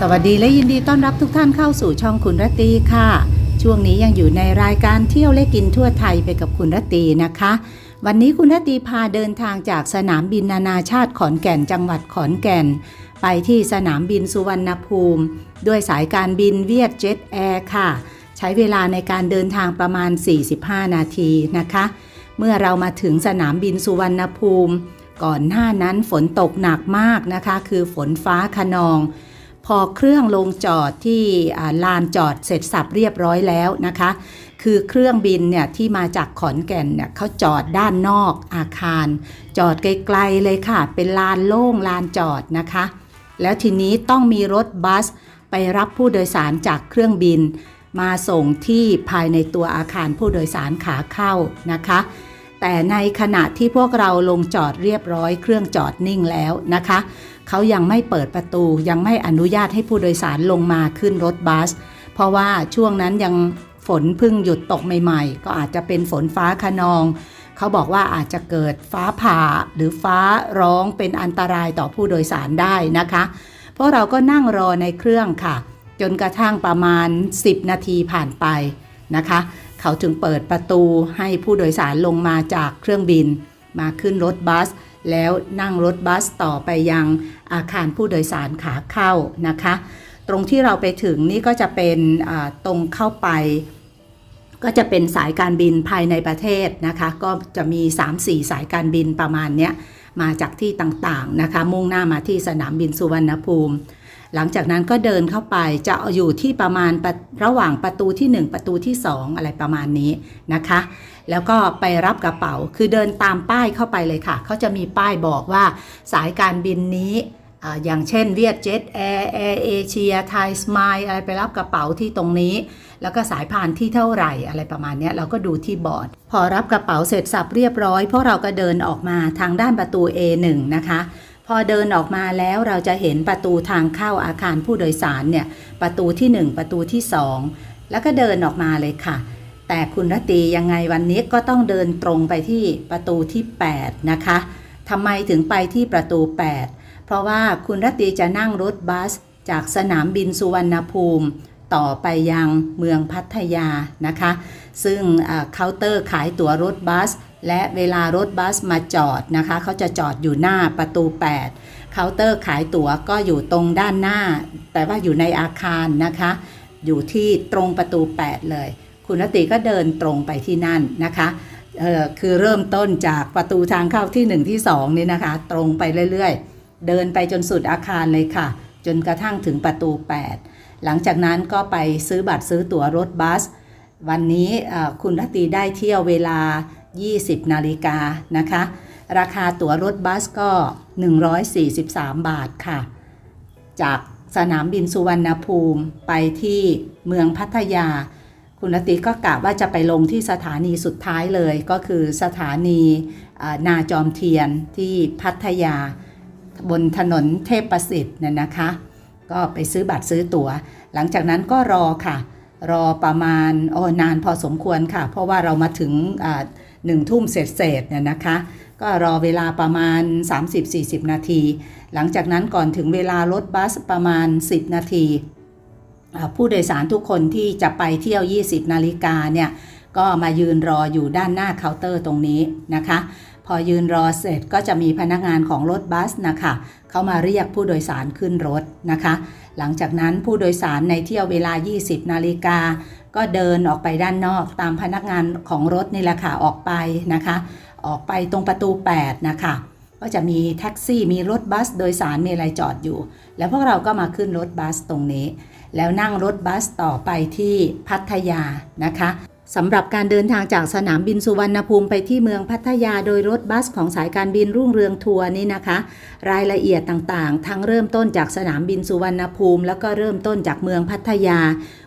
สวัสดีและยินดีต้อนรับทุกท่านเข้าสู่ช่องคุณรตีค่ะ ช่วงนี้ยังอยู่ในรายการเที่ยวและกินทั่วไทยไปกับคุณรตีนะคะ วันนี้คุณรตีพาเดินทางจากสนามบินนานาชาติขอนแก่นจังหวัดขอนแก่น ไปที่สนามบินสุวรรณภูมิ ด้วยสายการบินเวียดเจ็ตแอร์ค่ะ ใช้เวลาในการเดินทางประมาณ 45 นาทีนะคะ เมื่อเรามาถึงสนามบินสุวรรณภูมิ ก่อนหน้านั้นฝนตกหนักมากนะคะ คือฝนฟ้าขนอง พอเครื่องลงจอดที่ลานจอดเสร็จสับเรียบร้อยแล้วนะคะ คือเครื่องบินเนี่ยที่มาจากขอนแก่นเนี่ยเขาจอดด้านนอกอาคาร จอดไกลๆเลยค่ะ เป็นลานโล่งลานจอดนะคะ แล้วทีนี้ต้องมีรถบัสไปรับผู้โดยสารจากเครื่องบิน มาส่งที่ภายในตัวอาคารผู้โดยสารขาเข้านะคะ แต่ในขณะที่พวกเราลงจอดเรียบร้อย เครื่องจอดนิ่งแล้วนะคะ เขายังไม่เปิดประตูยังไม่อนุญาตให้ผู้โดยสารลงมาขึ้นรถบัส เพราะว่าช่วงนั้นยังฝนเพึ่งหยุดตกใหม่ๆ ก็อาจจะเป็นฝนฟ้าขนอง เขาบอกว่าอาจจะเกิดฟ้าผ่าหรือฟ้าร้องเป็นอันตรายต่อผู้โดยสารได้นะคะ เพราะเราก็นั่งรอในเครื่องค่ะ จนกระทั่งประมาณ 10 นาทีผ่านไปนะคะ เขาถึงเปิดประตูให้ผู้โดยสารลงมาจากเครื่องบิน มาขึ้นรถบัส แล้วนั่งรถบัสต่อไปยังอาคารผู้โดยสารขาเข้านะคะ ตรงที่เราไปถึงนี่ก็จะเป็นตรงเข้าไป ก็จะเป็นสายการบินภายในประเทศนะคะ ก็จะมี 3-4 สายการบินประมาณเนี้ยมาจากที่ต่างๆนะคะ มุ่งหน้ามาที่สนามบินสุวรรณภูมิ หลังจากนั้นก็เดินเข้าไปจะอยู่ที่ประมาณระระหว่างประตูที่ 1 ประตูที่ 2 อะไรประมาณนี้นะคะ แล้วก็ไปรับกระเป๋าคือเดินตามป้ายเข้าไปเลยค่ะเขาจะมีป้ายบอกว่าสายการบินนี้อย่างเช่นเวียดเจ็ตแอร์แอร์เอเชียไทยสมายอะไรไปรับกระเป๋าที่ตรงนี้ แล้วก็สายพานที่เท่าไหร่อะไรประมาณนี้เราก็ดูที่บอร์ด พอรับกระเป๋าเสร็จสับเรียบร้อยพวกเราก็เดินออกมาทางด้านประตู A1 นะคะ พอเดินออกมาแล้วเราจะเห็นประตูทางเข้าอาคารผู้โดยสารเนี่ยประตูที่ 1 ประตูที่ 2 แล้วก็เดินออกมาเลยค่ะ แต่คุณรตียังไงวันนี้ก็ต้องเดินตรงไปที่ประตูที่ 8 นะคะทำไมถึงไปที่ประตู 8 เพราะว่าคุณรตีจะนั่งรถบัส จากสนามบินสุวรรณภูมิ ต่อไปยังเมืองพัทยานะคะ ซึ่งเคาน์เตอร์ขายตั๋วรถบัส และเวลารถบัสมาจอดนะคะเขาจะจอดอยู่หน้าประตู 8 เคาน์เตอร์ขายตั๋วก็อยู่ตรงด้านหน้า แต่ว่าอยู่ในอาคารนะคะ อยู่ที่ตรงประตู 8 เลย คุณนติก็เดินตรงไปที่นั่นนะคะเออคือเริ่มต้นจากประตูทางเข้าที่ 1 ที่ 2 นี่นะคะ ตรงไปเรื่อยๆ เดินไปจนสุดอาคารเลยค่ะ จนกระทั่งถึงประตู 8 หลังจากนั้นก็ไปซื้อบัตรซื้อตั๋วรถบัส วันนี้คุณรตรีได้เที่ยวเวลา 20 นาฬิกานะคะ ราคาตั๋วรถบัสก็ 143 บาทค่ะ จากสนามบินสุวรรณภูมิไปที่เมืองพัทยา คุณตรีก็กะว่าจะไปลงที่สถานีสุดท้ายเลยก็คือสถานีนาจอมเทียนที่พัทยา บนถนนเทพประสิทธิ์น่ะนะคะ ก็ไปซื้อบัตรซื้อตัว๋ว หลังจากนั้นก็รอค่ะ รอประมาณโอ้นานพอสมควรค่ะ เพราะว่าเรามาถึง หนึ่งทุ่มเศษเศษๆเนี่ยนะคะ ก็รอเวลาประมาณ 30-40 นาที หลังจากนั้นก่อนถึงเวลารถบัสประมาณ 10 นาที ผู้โดยสารทุกคนที่จะไปเที่ยว 20 นาฬิกาเนี่ยก็มายืนรออยู่ด้านหน้าเคาน์เตอร์ตรงนี้นะคะ พอยืนรอเสร็จก็จะมีพนักงานของรถบัสนะคะเขามาเรียกผู้โดยสารขึ้นรถนะคะ หลังจากนั้นผู้โดยสารในเที่ยวเวลา 20 นาฬิกา ก็เดินออกไปด้านนอกตามพนักงานของรถนี่แหละค่ะออกไปนะคะ ออกไปตรงประตู 8 นะคะก็จะมีแท็กซี่มีรถบัสโดยสารมีอะไรจอดอยู่ แล้วพวกเราก็มาขึ้นรถบัสตรงนี้ แล้วนั่งรถบัสต่อไปที่พัทยานะคะ สำหรับการเดินทางจากสนามบินสุวรรณภูมิไปที่เมืองพัทยาโดยรถบัสของสายการบินรุ่งเรืองทัวร์นี่นะคะ รายละเอียดต่างๆ ทั้งเริ่มต้นจากสนามบินสุวรรณภูมิ แล้วก็เริ่มต้นจากเมืองพัทยา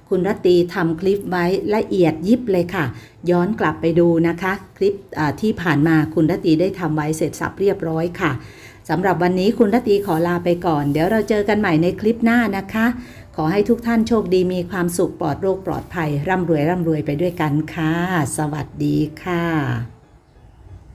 คุณรัตีทำคลิปไว้ละเอียดยิบเลยค่ะ ย้อนกลับไปดูนะคะ คลิปที่ผ่านมาคุณรัตีได้ทำไว้เสร็จสับเรียบร้อยค่ะสำหรับวันนี้คุณรัตีขอลาไปก่อน เดี๋ยวเราเจอกันใหม่ในคลิปหน้านะคะ ขอให้ทุกท่านโชคดีมีความสุขปลอดโรคปลอดภัย ร่ำรวยร่ำรวยไปด้วยกันค่ะ สวัสดีค่ะ